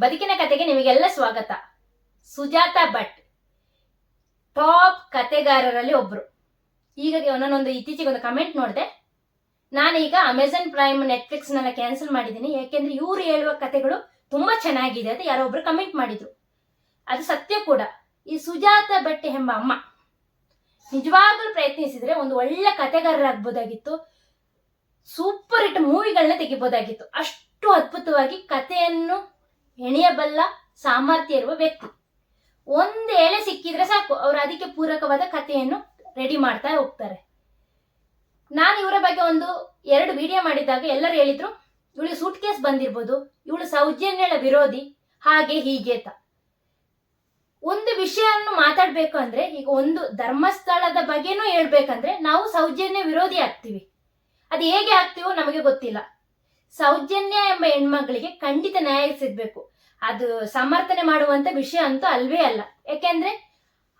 ಬದುಕಿನ ಕತೆಗೆ ನಿಮಗೆಲ್ಲ ಸ್ವಾಗತ. ಸುಜಾತ ಭಟ್, ಟಾಪ್ ಕತೆಗಾರರಲ್ಲಿ ಒಬ್ರು. ಈಗ ಒಂದೊಂದು ಇತ್ತೀಚೆಗೆ ಒಂದು ಕಮೆಂಟ್ ನೋಡಿದೆ. ನಾನೀಗ ಅಮೆಝಾನ್ ಪ್ರೈಮ್ ನೆಟ್ಫ್ಲಿಕ್ಸ್ ಕ್ಯಾನ್ಸಲ್ ಮಾಡಿದ್ದೀನಿ. ಯಾಕೆಂದ್ರೆ ಇವ್ರು ಹೇಳುವ ಕತೆಗಳು ತುಂಬಾ ಚೆನ್ನಾಗಿದೆ ಅಂತ ಯಾರೋ ಒಬ್ರು ಕಮೆಂಟ್ ಮಾಡಿದ್ರು. ಅದು ಸತ್ಯ ಕೂಡ. ಈ ಸುಜಾತ ಭಟ್ ಎಂಬ ಅಮ್ಮ ನಿಜವಾಗ್ಲೂ ಪ್ರಯತ್ನಿಸಿದ್ರೆ ಒಂದು ಒಳ್ಳೆ ಕತೆಗಾರರಾಗ್ಬೋದಾಗಿತ್ತು. Super hit ಮೂವಿಗಳನ್ನ ತೆಗಿಬೋದಾಗಿತ್ತು. ಅಷ್ಟು ಅದ್ಭುತವಾಗಿ ಕಥೆಯನ್ನು ಹೆಣೆಯಬಲ್ಲ ಸಾಮರ್ಥ್ಯ ಇರುವ ವ್ಯಕ್ತಿ. ಒಂದು ಎಳೆ ಸಿಕ್ಕಿದ್ರೆ ಸಾಕು, ಅವರು ಅದಕ್ಕೆ ಪೂರಕವಾದ ಕಥೆಯನ್ನು ರೆಡಿ ಮಾಡ್ತಾ ಹೋಗ್ತಾರೆ. ನಾನು ಇವರ ಬಗ್ಗೆ ಒಂದು ಎರಡು ವಿಡಿಯೋ ಮಾಡಿದಾಗ ಎಲ್ಲರೂ ಹೇಳಿದ್ರು, ಇವಳಿಗೆ ಸೂಟ್ ಕೇಸ್ ಬಂದಿರ್ಬೋದು, ಇವಳು ಸೌಜನ್ಯಳ ವಿರೋಧಿ, ಹಾಗೆ ಹೀಗೆ ಒಂದು ವಿಷಯವನ್ನು ಮಾತಾಡ್ಬೇಕು ಅಂದ್ರೆ, ಈಗ ಒಂದು ಧರ್ಮಸ್ಥಳದ ಬಗ್ಗೆನೂ ಹೇಳ್ಬೇಕಂದ್ರೆ, ನಾವು ಸೌಜನ್ಯ ವಿರೋಧಿ ಆಗ್ತೀವಿ. ಅದು ಹೇಗೆ ಆಗ್ತೀವೋ ನಮಗೆ ಗೊತ್ತಿಲ್ಲ. ಸೌಜನ್ಯ ಎಂಬ ಹೆಣ್ಮಗಳಿಗೆ ಖಂಡಿತ ನ್ಯಾಯ ಸಿಗ್ಬೇಕು. ಅದು ಸಮರ್ಥನೆ ಮಾಡುವಂತ ವಿಷಯ ಅಂತೂ ಅಲ್ವೇ ಅಲ್ಲ. ಯಾಕೆಂದ್ರೆ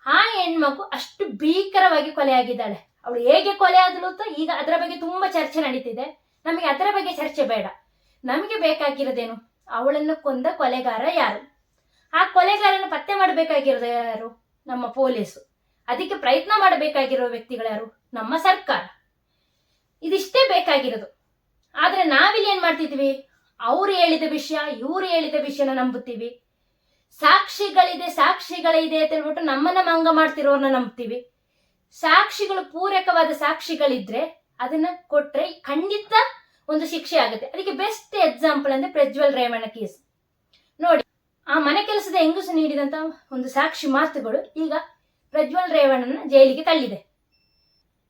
ಆ ಹೆಣ್ಮಗು ಅಷ್ಟು ಭೀಕರವಾಗಿ ಕೊಲೆ ಆಗಿದ್ದಾಳೆ ಅವಳು ಹೇಗೆ ಕೊಲೆ ಆದಳು ಅಂತ ಈಗ ಅದರ ಬಗ್ಗೆ ತುಂಬಾ ಚರ್ಚೆ ನಡೀತಿದೆ. ನಮಗೆ ಅದರ ಬಗ್ಗೆ ಚರ್ಚೆ ಬೇಡ. ನಮಗೆ ಬೇಕಾಗಿರೋದೇನು? ಅವಳನ್ನು ಕೊಂದ ಕೊಲೆಗಾರ ಯಾರು? ಆ ಕೊಲೆಗಾರನ ಪತ್ತೆ ಮಾಡಬೇಕಾಗಿರೋದು ಯಾರು? ನಮ್ಮ ಪೊಲೀಸು. ಅದಕ್ಕೆ ಪ್ರಯತ್ನ ಮಾಡಬೇಕಾಗಿರೋ ವ್ಯಕ್ತಿಗಳು ಯಾರು? ನಮ್ಮ ಸರ್ಕಾರ. ಇದಿಷ್ಟೇ ಬೇಕಾಗಿರೋದು. ಆದ್ರೆ ನಾವಿಲ್ಲಿ ಏನ್ ಮಾಡ್ತಿದ್ವಿ? ಅವ್ರು ಹೇಳಿದ ವಿಷಯ, ಇವ್ರು ಹೇಳಿದ ವಿಷಯನ ನಂಬುತ್ತೀವಿ. ಸಾಕ್ಷಿಗಳಿದೆ ಸಾಕ್ಷಿಗಳಿದೆ ಅಂತ ಹೇಳ್ಬಿಟ್ಟು ನಮ್ಮನ್ನ ಮಂಗ ಮಾಡ್ತಿರೋರ್ನ ನಂಬ್ತೀವಿ. ಸಾಕ್ಷಿಗಳು ಪೂರಕವಾದ ಸಾಕ್ಷಿಗಳಿದ್ರೆ ಅದನ್ನ ಕೊಟ್ರೆ ಖಂಡಿತ ಒಂದು ಶಿಕ್ಷೆ ಆಗುತ್ತೆ. ಅದಕ್ಕೆ ಬೆಸ್ಟ್ ಎಕ್ಸಾಂಪಲ್ ಅಂದ್ರೆ ಪ್ರಜ್ವಲ್ ರೇವಣ್ಣ ಕೇಸ್. ನೋಡಿ, ಆ ಮನೆ ಕೆಲಸದ ಹೆಂಗಸು ನೀಡಿದಂತ ಒಂದು ಸಾಕ್ಷಿ ಮಾತುಗಳು ಈಗ ಪ್ರಜ್ವಲ್ ರೇವಣ್ಣನ ಜೈಲಿಗೆ ತಳ್ಳಿದೆ.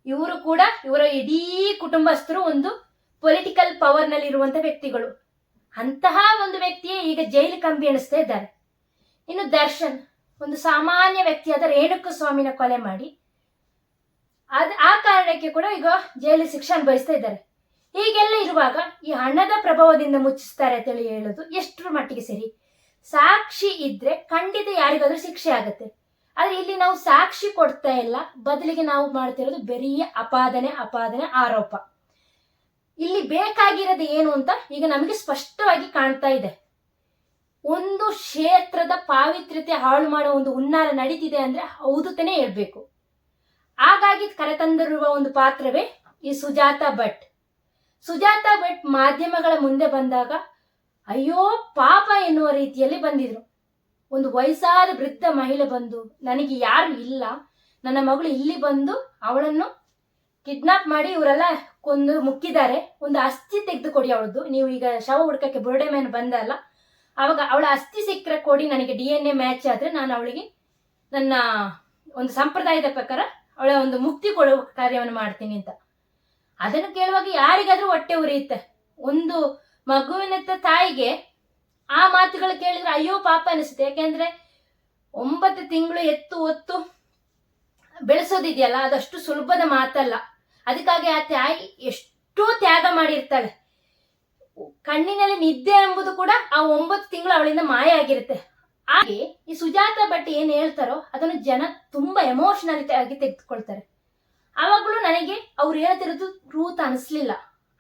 ಇವರು ಕೂಡ, ಇವರ ಇಡೀ ಕುಟುಂಬಸ್ಥರು ಒಂದು ಪೊಲಿಟಿಕಲ್ ಪವರ್ನಲ್ಲಿ ಇರುವಂತ ವ್ಯಕ್ತಿಗಳು. ಅಂತಹ ಒಂದು ವ್ಯಕ್ತಿಯೇ ಈಗ ಜೈಲು ಕಂಬಿ ಎಣಿಸ್ತಾ ಇದ್ದಾರೆ. ಇನ್ನು ದರ್ಶನ್, ಒಂದು ಸಾಮಾನ್ಯ ವ್ಯಕ್ತಿಯಾದ ರೇಣುಕ ಸ್ವಾಮಿನ ಕೊಲೆ ಮಾಡಿ. ಅದ್, ಆ ಕಾರಣಕ್ಕೆ ಕೂಡ ಈಗ ಜೈಲು ಶಿಕ್ಷೆ ಅನುಭವಿಸ್ತಾ ಇದ್ದಾರೆ. ಹೀಗೆಲ್ಲ ಇರುವಾಗ ಈ ಹಣದ ಪ್ರಭಾವದಿಂದ ಮುಚ್ಚಿಸ್ತಾರೆ ಅಂತೇಳಿ ಹೇಳೋದು ಎಷ್ಟರ ಮಟ್ಟಿಗೆ ಸರಿ. ಸಾಕ್ಷಿ ಇದ್ರೆ ಖಂಡಿತ ಯಾರಿಗಾದ್ರೂ ಶಿಕ್ಷೆ ಆಗುತ್ತೆ. ಆದ್ರೆ ಇಲ್ಲಿ ನಾವು ಸಾಕ್ಷಿ ಕೊಡ್ತಾ ಇಲ್ಲ. ಬದಲಿಗೆ ನಾವು ಮಾಡ್ತಿರೋದು ಬೆರಿಯ ಅಪಾದನೆ ಅಪಾದನೆ, ಆರೋಪ. ಇಲ್ಲಿ ಬೇಕಾಗಿರೋದು ಏನು ಅಂತ ಈಗ ನಮಗೆ ಸ್ಪಷ್ಟವಾಗಿ ಕಾಣ್ತಾ ಇದೆ. ಒಂದು ಕ್ಷೇತ್ರದ ಪಾವಿತ್ರ್ಯತೆ ಹಾಳು ಮಾಡೋ ಒಂದು ಹುನ್ನಾರ ನಡೀತಿದೆ ಅಂದ್ರೆ ಹೌದು ತಾನೇ ಹೇಳ್ಬೇಕು. ಹಾಗಾಗಿ ಕರೆತಂದಿರುವ ಒಂದು ಪಾತ್ರವೇ ಈ ಸುಜಾತ ಭಟ್. ಸುಜಾತ ಭಟ್ ಮಾಧ್ಯಮಗಳ ಮುಂದೆ ಬಂದಾಗ ಅಯ್ಯೋ ಪಾಪ ಎನ್ನುವ ರೀತಿಯಲ್ಲಿ ಬಂದಿದ್ರು. ಒಂದು ವಯಸ್ಸಾದ ವೃದ್ಧ ಮಹಿಳೆ ಬಂದು, ನನಗೆ ಯಾರು ಇಲ್ಲ. ನನ್ನ ಮಗಳು ಇಲ್ಲಿ ಬಂದು ಅವಳನ್ನು ಕಿಡ್ನಾಪ್ ಮಾಡಿ ಇವರೆಲ್ಲ ಕೊಂದು ಮುಕ್ಕಿದ್ದಾರೆ. ಒಂದು ಅಸ್ಥಿ ತೆಗೆದು ಕೊಡಿ ಅವಳದ್ದು. ನೀವು ಈಗ ಶವ ಹುಡ್ಕಕ್ಕೆ ಬುರುಡೆ ಮೇಲೆ ಬಂದಲ್ಲ ಅವಾಗ ಅವಳ ಅಸ್ಥಿ ಸಿಕ್ಕರೆ ಕೊಡಿ, ನನಗೆ ಡಿ ಎನ್ ಎ ಮ್ಯಾಚ್ ಆದ್ರೆ ನಾನು ಅವಳಿಗೆ ನನ್ನ ಒಂದು ಸಂಪ್ರದಾಯದ ಪ್ರಕಾರ ಅವಳ ಒಂದು ಮುಕ್ತಿ ಕೊಡುವ ಕಾರ್ಯವನ್ನು ಮಾಡ್ತೀನಿ ಅಂತ. ಅದನ್ನು ಕೇಳುವಾಗ ಯಾರಿಗಾದ್ರೂ ಹೊಟ್ಟೆ ಉರಿಯುತ್ತೆ. ಒಂದು ಮಗುವಿನ ತಾಯಿಗೆ ಆ ಮಾತುಗಳು ಕೇಳಿದ್ರೆ ಅಯ್ಯೋ ಪಾಪ ಅನಿಸುತ್ತೆ. ಯಾಕೆಂದ್ರೆ ಒಂಬತ್ತು ತಿಂಗಳು ಎತ್ತು ಒತ್ತು ಬೆಳೆಸೋದಿದೆಯಲ್ಲ, ಅದಷ್ಟು ಸುಲಭದ ಮಾತಲ್ಲ. ಅದಕ್ಕಾಗಿ ಆ ತಾಯಿ ಎಷ್ಟೋ ತ್ಯಾಗ ಮಾಡಿರ್ತಾಳೆ. ಕಣ್ಣಿನಲ್ಲಿ ನಿದ್ದೆ ಎಂಬುದು ಕೂಡ ಆ ಒಂಬತ್ತು ತಿಂಗಳು ಅವಳಿಂದ ಮಾಯ ಆಗಿರುತ್ತೆ. ಹಾಗೆ ಈ ಸುಜಾತ ಭಟ್ ಏನ್ ಹೇಳ್ತಾರೋ ಅದನ್ನು ಜನ ತುಂಬಾ ಎಮೋಷನಲ್ ಆಗಿ ತೆಗೆದುಕೊಳ್ತಾರೆ. ಆವಾಗಲೂ ನನಗೆ ಅವ್ರು ಹೇಳ್ತಿರೋದು ರೂತ್ ಅನಿಸ್ಲಿಲ್ಲ.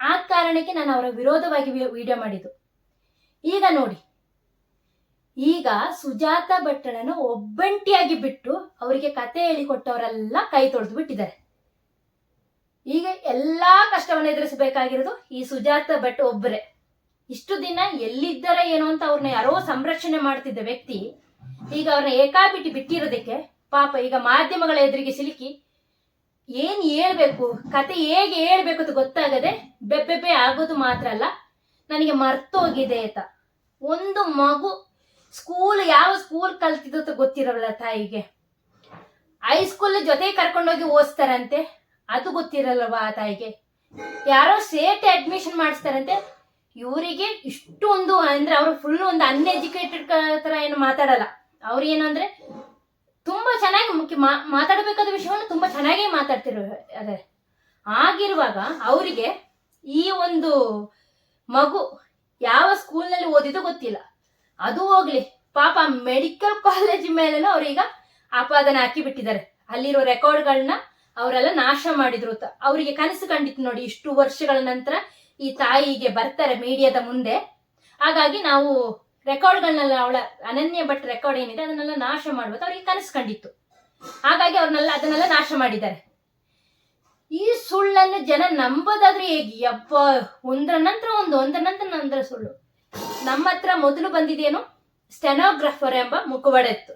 ಆ ಕಾರಣಕ್ಕೆ ನಾನು ಅವರ ವಿರೋಧವಾಗಿ ವಿಡಿಯೋ ಮಾಡಿದ್ದು. ಈಗ ನೋಡಿ. ಈಗ ಸುಜಾತ ಭಟ್ಟಳನ್ನು ಒಬ್ಬಂಟಿಯಾಗಿ ಬಿಟ್ಟು ಅವರಿಗೆ ಕತೆ ಹೇಳಿಕೊಟ್ಟವರೆಲ್ಲ ಕೈ ತೊಳೆದು ಬಿಟ್ಟಿದ್ದಾರೆ. ಈಗ ಎಲ್ಲಾ ಕಷ್ಟವನ್ನು ಎದುರಿಸಬೇಕಾಗಿರೋದು ಈ ಸುಜಾತ ಭಟ್ ಒಬ್ಬರೇ ಇಷ್ಟು ದಿನ ಎಲ್ಲಿದ್ದರ ಏನು ಅಂತ ಅವ್ರನ್ನ ಯಾರೋ ಸಂರಕ್ಷಣೆ ಮಾಡ್ತಿದ್ದ ವ್ಯಕ್ತಿ, ಈಗ ಅವ್ರನ್ನ ಏಕಾಬಿಟ್ಟಿ ಬಿಟ್ಟಿರೋದಕ್ಕೆ ಪಾಪ ಈಗ ಮಾಧ್ಯಮಗಳ ಎದುರಿಗೆ ಸಿಲುಕಿ ಏನ್ ಹೇಳ್ಬೇಕು, ಕತೆ ಹೇಗೆ ಹೇಳ್ಬೇಕು ಅಂತ ಗೊತ್ತಾಗದೆ ಬೆಬ್ಬೆಬ್ಬೆ ಆಗೋದು ಮಾತ್ರ ಅಲ್ಲ, ನನಗೆ ಮರ್ತೋಗಿದೆ ಅಂತ. ಒಂದು ಮಗು ಸ್ಕೂಲ್ ಯಾವ ಸ್ಕೂಲ್ ಕಲ್ತಿದ್ದು ಗೊತ್ತಿರಲ್ಲ ತಾಯಿಗೆ. ಹೈಸ್ಕೂಲ್ ಜೊತೆ ಕರ್ಕೊಂಡೋಗಿ ಓದಿಸ್ತಾರಂತೆ. ಅದು ಗೊತ್ತಿರಲ್ವಾ ಆ ತಾಯಿಗೆ? ಯಾರೋ ಸೇಟ್ ಅಡ್ಮಿಷನ್ ಮಾಡಿಸ್ತಾರಂತೆ. ಇವರಿಗೆ ಇಷ್ಟೊಂದು ಅಂದ್ರೆ ಅವರು ಫುಲ್ ಒಂದು ಅನ್ಎಜುಕೇಟೆಡ್ ತರ ಏನು ಮಾತಾಡಲ್ಲ. ಅವ್ರು ಏನು ಅಂದ್ರೆ ತುಂಬಾ ಚೆನ್ನಾಗಿ ಮುಖ್ಯ ಮಾತಾಡಬೇಕಾದ ವಿಷಯವನ್ನು ತುಂಬಾ ಚೆನ್ನಾಗಿ ಮಾತಾಡ್ತಿರೋ ಅದೇ. ಆಗಿರುವಾಗ ಅವರಿಗೆ ಈ ಒಂದು ಮಗು ಯಾವ ಸ್ಕೂಲ್ನಲ್ಲಿ ಓದಿದ್ದು ಗೊತ್ತಿಲ್ಲ. ಅದು ಹೋಗ್ಲಿ, ಪಾಪ ಮೆಡಿಕಲ್ ಕಾಲೇಜ್ ಮೇಲೆನೂ ಅವ್ರೀಗ ಆಪಾದನೆ ಹಾಕಿ ಬಿಟ್ಟಿದ್ದಾರೆ ಅಲ್ಲಿರೋ ರೆಕಾರ್ಡ್ಗಳನ್ನ ಅವರೆಲ್ಲ ನಾಶ ಮಾಡಿದ್ರು ಅವರಿಗೆ ಕನಸು ಕಂಡಿತ್ತು ನೋಡಿ, ಇಷ್ಟು ವರ್ಷಗಳ ನಂತರ ಈ ತಾಯಿಗೆ ಬರ್ತಾರೆ ಮೀಡಿಯಾದ ಮುಂದೆ. ಹಾಗಾಗಿ ನಾವು ರೆಕಾರ್ಡ್ಗಳನ್ನೆಲ್ಲ ಅವಳ ಅನನ್ಯ ಭಟ್ ರೆಕಾರ್ಡ್ ಏನಿದೆ, ಅದನ್ನೆಲ್ಲ ನಾಶ ಮಾಡ್ಬೋದು ಅವ್ರಿಗೆ ಕನಸು ಕಂಡಿತ್ತು. ಹಾಗಾಗಿ ಅವ್ರನ್ನೆಲ್ಲ ಅದನ್ನೆಲ್ಲ ನಾಶ ಮಾಡಿದ್ದಾರೆ. ಈ ಸುಳ್ಳನ್ನು ಜನ ನಂಬೋದಾದ್ರೆ ಹೇಗೆ? ಯಪ್ಪ, ಒಂದರ ನಂತರ ಒಂದು, ಒಂದರ ನಂತರ ನಂತರ ಸುಳ್ಳು. ನಮ್ಮ ಹತ್ರ ಮೊದಲು ಬಂದಿದೇನು? ಸ್ಟೆನೋಗ್ರಾಫರ್ ಎಂಬ ಮುಖವಾಡ ಇತ್ತು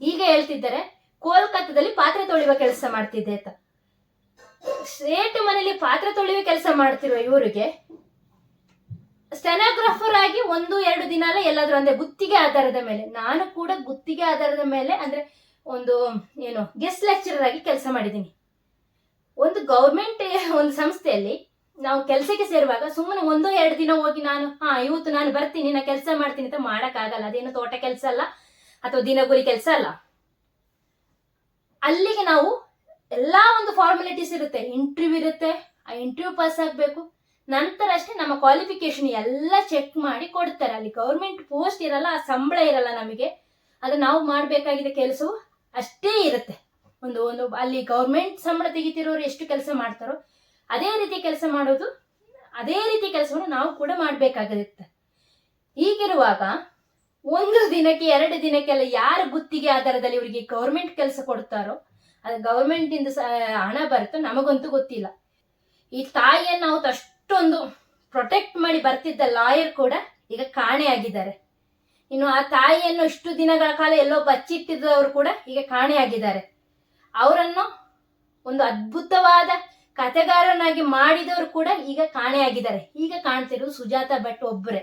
ಈಗ ಹೇಳ್ತಿದ್ದಾರೆ, ಕೋಲ್ಕತ್ತಾದಲ್ಲಿ ಪಾತ್ರೆ ತೊಳೆಯುವ ಕೆಲಸ ಮಾಡ್ತಿದ್ದೆ ಅಂತ. ಸೇಟು ಮನೇಲಿ ಪಾತ್ರೆ ತೊಳೆಯುವ ಕೆಲಸ ಮಾಡ್ತಿರುವ ಇವರಿಗೆ ಸ್ಟೆನೋಗ್ರಾಫರ್ ಆಗಿ ಒಂದು, ಎರಡು ದಿನ ಅಲ್ಲ ಎಲ್ಲಾದ್ರೂ ಅಂದ್ರೆ ಗುತ್ತಿಗೆ ಆಧಾರದ ಮೇಲೆ, ನಾನು ಕೂಡ ಗುತ್ತಿಗೆ ಆಧಾರದ ಮೇಲೆ ಅಂದ್ರೆ ಒಂದು, ಏನು ಗೆಸ್ಟ್ ಲೆಕ್ಚರರ್ ಆಗಿ ಕೆಲಸ ಮಾಡಿದ್ದೀನಿ. ಒಂದು ಗೌರ್ಮೆಂಟ್ ಒಂದು ಸಂಸ್ಥೆಯಲ್ಲಿ ನಾವು ಕೆಲಸಕ್ಕೆ ಸೇರುವಾಗ ಸುಮ್ಮನೆ ಒಂದು, ಎರಡು ದಿನ ಹೋಗಿ ನಾನು, ಹಾ, ಇವತ್ತು ನಾನು ಬರ್ತೀನಿ, ನಾ ಕೆಲಸ ಮಾಡ್ತೀನಿ ಅಂತ ಮಾಡೋಕ್ಕಾಗಲ್ಲ. ಅದೇನು ತೋಟ ಕೆಲಸ ಅಲ್ಲ, ಅಥವಾ ದಿನಗೂಲಿ ಕೆಲಸ ಅಲ್ಲ. ಅಲ್ಲಿಗೆ ನಾವು ಎಲ್ಲಾ ಒಂದು ಫಾರ್ಮಾಲಿಟೀಸ್ ಇರುತ್ತೆ. ಇಂಟರ್ವ್ಯೂ ಇರುತ್ತೆ. ಆ ಇಂಟರ್ವ್ಯೂ ಪಾಸ್ ಆಗಬೇಕು. ನಂತರ ಅಷ್ಟೇ ನಮ್ಮ ಕ್ವಾಲಿಫಿಕೇಶನ್ ಎಲ್ಲ ಚೆಕ್ ಮಾಡಿ ಕೊಡ್ತಾರೆ. ಅಲ್ಲಿ ಗೌರ್ಮೆಂಟ್ ಪೋಸ್ಟ್ ಇರಲ್ಲ, ಆ ಸಂಬಳ ಇರಲ್ಲ ನಮಗೆ. ಅದು ನಾವು ಮಾಡಬೇಕಾಗಿದ್ದ ಕೆಲಸವು ಅಷ್ಟೇ ಇರುತ್ತೆ. ಒಂದು ಒಂದು ಅಲ್ಲಿ ಗೌರ್ಮೆಂಟ್ ಸಂಬಳ ತೆಗಿತಿರೋರು ಎಷ್ಟು ಕೆಲಸ ಮಾಡ್ತಾರೋ, ಅದೇ ರೀತಿ ಕೆಲಸ ಮಾಡೋದು, ಅದೇ ರೀತಿ ಕೆಲಸವನ್ನು ನಾವು ಕೂಡ ಮಾಡಬೇಕಾಗಿರುತ್ತೆ. ಹೀಗಿರುವಾಗ ಒಂದು ದಿನಕ್ಕೆ, ಎರಡು ದಿನಕ್ಕೆಲ್ಲ ಯಾರು ಗುತ್ತಿಗೆ ಆಧಾರದಲ್ಲಿ ಇವರಿಗೆ ಗೌರ್ಮೆಂಟ್ ಕೆಲಸ ಕೊಡ್ತಾರೋ ಅದು ಗೌರ್ಮೆಂಟ್ ಇಂದ ಹಣ ಬರುತ್ತೋ ನಮಗಂತೂ ಗೊತ್ತಿಲ್ಲ. ಈ ತಾಯಿಯನ್ನು ನಾವು ಅಷ್ಟೊಂದು ಪ್ರೊಟೆಕ್ಟ್ ಮಾಡಿ ಬರ್ತಿದ್ದ ಲಾಯರ್ ಕೂಡ ಈಗ ಕಾಣೆಯಾಗಿದ್ದಾರೆ ಇನ್ನು ಆ ತಾಯಿಯನ್ನು ಇಷ್ಟು ದಿನಗಳ ಕಾಲ ಎಲ್ಲೋ ಬಚ್ಚಿಟ್ಟಿದ್ದವರು ಕೂಡ ಈಗ ಕಾಣೆಯಾಗಿದ್ದಾರೆ ಅವರನ್ನು ಒಂದು ಅದ್ಭುತವಾದ ಕಥೆಗಾರನಾಗಿ ಮಾಡಿದವರು ಕೂಡ ಈಗ ಕಾಣೆಯಾಗಿದ್ದಾರೆ ಈಗ ಕಾಣ್ತಿರೋದು ಸುಜಾತ ಭಟ್ ಒಬ್ಬರೇ.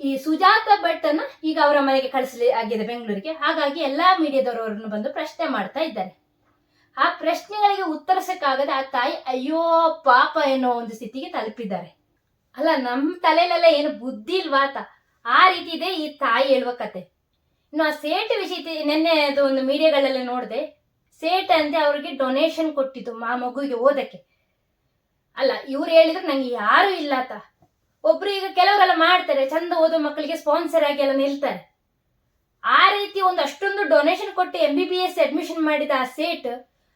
ಈ ಸುಜಾತ ಭಟ್ ಈಗ ಅವರ ಮನೆಗೆ ಕಳಿಸಲಿ ಆಗಿದೆ ಬೆಂಗಳೂರಿಗೆ. ಹಾಗಾಗಿ ಎಲ್ಲಾ ಮೀಡಿಯಾದವರು ಅವರನ್ನು ಬಂದು ಪ್ರಶ್ನೆ ಮಾಡ್ತಾ ಇದ್ದಾರೆ. ಆ ಪ್ರಶ್ನೆಗಳಿಗೆ ಉತ್ತರಿಸಕ್ಕಾಗದೆ ಆ ತಾಯಿ, ಅಯ್ಯೋ, ಪಾಪ ಏನೋ ಒಂದು ಸ್ಥಿತಿಗೆ ತಲುಪಿದ್ದಾರೆ. ಅಲ್ಲ ನಮ್ಮ ತಲೆಯಲ್ಲೆಲ್ಲ ಏನು ಬುದ್ಧಿ ಇಲ್ವಾತ ಆ ರೀತಿ ಇದೆ ಈ ತಾಯಿ ಹೇಳುವ ಕತೆ. ಇನ್ನು ಆ ಸೇಟ್ ವಿಷಯ ನಿನ್ನೆ ಅದು ಒಂದು ಮೀಡಿಯಾಗಳಲ್ಲಿ ನೋಡಿದೆ. ಸೇಟ್ ಅಂತೆ ಅವ್ರಿಗೆ ಡೊನೇಷನ್ ಕೊಟ್ಟಿದ್ದು ಆ ಮಗುವಿಗೆ ಓದಕ್ಕೆ. ಅಲ್ಲ, ಇವ್ರು ಹೇಳಿದ್ರು ನಂಗೆ ಯಾರು ಇಲ್ಲ ತ ಒಬ್ರು ಈಗ ಕೆಲವರೆಲ್ಲ ಮಾಡ್ತಾರೆ, ಚಂದ ಓದೋ ಮಕ್ಕಳಿಗೆ ಸ್ಪಾನ್ಸರ್ ಆಗಿ ಎಲ್ಲ ನಿಲ್ತಾರೆ. ಆ ರೀತಿ ಒಂದು ಅಷ್ಟೊಂದು ಡೊನೇಷನ್ ಕೊಟ್ಟು M B B S admission ಮಾಡಿದ ಆ ಸೇಟ್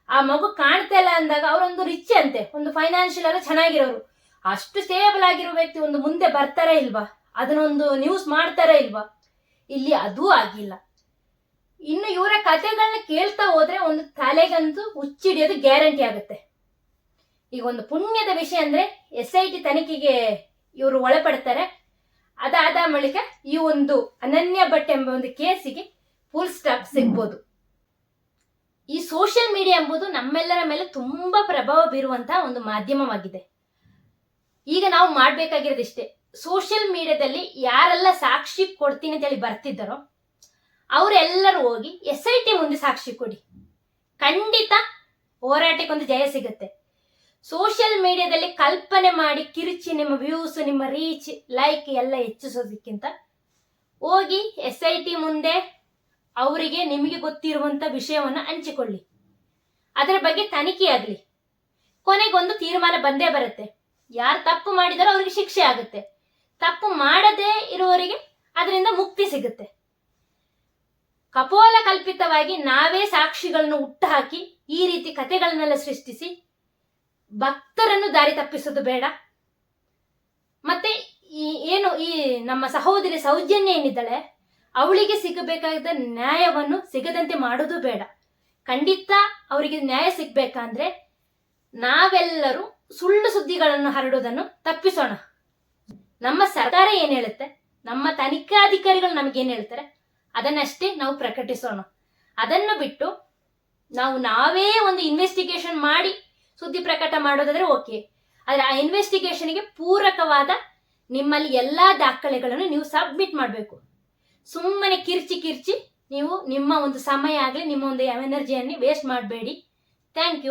ಆ ಮಗು ಕಾಣ್ತಾ ಇಲ್ಲ ಅಂದಾಗ ಅವರೊಂದು ರಿಚ್ ಅಂತೆ, ಒಂದು ಫೈನಾನ್ಷಿಯಲ್ ಎಲ್ಲ ಚೆನ್ನಾಗಿರೋರು. ಅಷ್ಟು ಸ್ಟೇಬಲ್ ಆಗಿರೋ ವ್ಯಕ್ತಿ ಒಂದು ಮುಂದೆ ಬರ್ತಾರೆ ಇಲ್ವಾ? ಅದನ್ನೊಂದು ನ್ಯೂಸ್ ಮಾಡ್ತಾರೆ ಇಲ್ವಾ? ಇಲ್ಲಿ ಅದೂ ಆಗಿಲ್ಲ. ಇನ್ನು ಇವರ ಕಥೆಗಳನ್ನ ಕೇಳ್ತಾ ಹೋದ್ರೆ ಒಂದು ತಲೆಗಂತೂ ಹುಚ್ಚಿಡಿಯೋದು ಗ್ಯಾರಂಟಿ ಆಗುತ್ತೆ. ಈಗ ಒಂದು ಪುಣ್ಯದ ವಿಷಯ ಅಂದ್ರೆ ಎಸ್ ಐ ಟಿ ತನಿಖೆಗೆ ಇವರು ಒಳಪಡ್ತಾರೆ. ಅದಾದ ಬಳಿಕ ಈ ಒಂದು ಅನನ್ಯ ಭಟ್ ಎಂಬ ಒಂದು ಕೇಸಿಗೆ ಫುಲ್ ಸ್ಟಾಪ್ ಸಿಗ್ಬೋದು. ಈ ಸೋಷಿಯಲ್ ಮೀಡಿಯಾ ಎಂಬುದು ನಮ್ಮೆಲ್ಲರ ಮೇಲೆ ತುಂಬಾ ಪ್ರಭಾವ ಬೀರುವಂತಹ ಒಂದು ಮಾಧ್ಯಮವಾಗಿದೆ. ಈಗ ನಾವು ಮಾಡ್ಬೇಕಾಗಿರೋದಿಷ್ಟೇ ಸೋಷಿಯಲ್ ಮೀಡಿಯಾದಲ್ಲಿ ಯಾರೆಲ್ಲ ಸಾಕ್ಷಿ ಕೊಡ್ತೀನಿ ಅಂತ ಹೇಳಿ ಬರ್ತಿದ್ದಾರೋ, ಅವರೆಲ್ಲರೂ ಹೋಗಿ ಎಸ್ ಐ ಟಿ ಮುಂದೆ ಸಾಕ್ಷಿ ಕೊಡಿ. ಖಂಡಿತ ಹೋರಾಟಕ್ಕೊಂದು ಜಯ ಸಿಗುತ್ತೆ. ಸೋಷಿಯಲ್ ಮೀಡಿಯಾದಲ್ಲಿ ಕಲ್ಪನೆ ಮಾಡಿ ಕಿರುಚಿ ನಿಮ್ಮ ವ್ಯೂಸ್ ನಿಮ್ಮ ರೀಚ್ ಲೈಕ್ ಎಲ್ಲ ಹೆಚ್ಚಿಸೋದಕ್ಕಿಂತ ಹೋಗಿ ಎಸ್ ಐ ಟಿ ಮುಂದೆ ಅವರಿಗೆ ನಿಮಗೆ ಗೊತ್ತಿರುವಂತ ವಿಷಯವನ್ನು ಹಂಚಿಕೊಳ್ಳಿ. ಅದರ ಬಗ್ಗೆ ತನಿಖೆ ಆಗಲಿ. ಕೊನೆಗೊಂದು ತೀರ್ಮಾನ ಬಂದೇ ಬರುತ್ತೆ. ಯಾರು ತಪ್ಪು ಮಾಡಿದರೂ ಅವರಿಗೆ ಶಿಕ್ಷೆ ಆಗುತ್ತೆ. ತಪ್ಪು ಮಾಡದೇ ಇರುವವರಿಗೆ ಅದರಿಂದ ಮುಕ್ತಿ ಸಿಗುತ್ತೆ. ಕಪೋಲ ಕಲ್ಪಿತವಾಗಿ ನಾವೇ ಸಾಕ್ಷಿಗಳನ್ನು ಹುಟ್ಟುಹಾಕಿ ಈ ರೀತಿ ಕಥೆಗಳನ್ನೆಲ್ಲ ಸೃಷ್ಟಿಸಿ ಭಕ್ತರನ್ನು ದಾರಿ ತಪ್ಪಿಸೋದು ಬೇಡ. ಮತ್ತೆ ಈ ಏನು ಈ ನಮ್ಮ ಸಹೋದರಿ ಸೌಜನ್ಯ ಏನಿದ್ದಾಳೆ ಅವಳಿಗೆ ಸಿಗಬೇಕಾದ ನ್ಯಾಯವನ್ನು ಸಿಗದಂತೆ ಮಾಡೋದು ಬೇಡ. ಖಂಡಿತ ಅವರಿಗೆ ನ್ಯಾಯ ಸಿಗ್ಬೇಕಂದ್ರೆ ನಾವೆಲ್ಲರೂ ಸುಳ್ಳು ಸುದ್ದಿಗಳನ್ನು ಹರಡುವುದನ್ನು ತಪ್ಪಿಸೋಣ. ನಮ್ಮ ಸರ್ಕಾರ ಏನ್ ಹೇಳುತ್ತೆ? ನಮ್ಮ ತನಿಖಾಧಿಕಾರಿಗಳು ನಮಗೇನ್ ಹೇಳ್ತಾರೆ? ಅದನ್ನಷ್ಟೇ ನಾವು ಪ್ರಕಟಿಸೋಣ. ಅದನ್ನು ಬಿಟ್ಟು ನಾವು ನಾವೇ ಒಂದು ಇನ್ವೆಸ್ಟಿಗೇಷನ್ ಮಾಡಿ ಸುದ್ದಿ ಪ್ರಕಟ ಮಾಡೋದಾದ್ರೆ ಓಕೆ. ಆದರೆ ಆ ಇನ್ವೆಸ್ಟಿಗೇಷನ್ಗೆ ಪೂರಕವಾದ ನಿಮ್ಮಲ್ಲಿ ಎಲ್ಲಾ ದಾಖಲೆಗಳನ್ನು ನೀವು ಸಬ್ಮಿಟ್ ಮಾಡಬೇಕು. ಸುಮ್ಮನೆ ಕಿರ್ಚಿ ಕಿರ್ಚಿ ನೀವು ನಿಮ್ಮ ಒಂದು ಸಮಯ ಆಗಲಿ, ನಿಮ್ಮ ಒಂದು ಎನರ್ಜಿಯನ್ನು ವೇಸ್ಟ್ ಮಾಡಬೇಡಿ. Thank you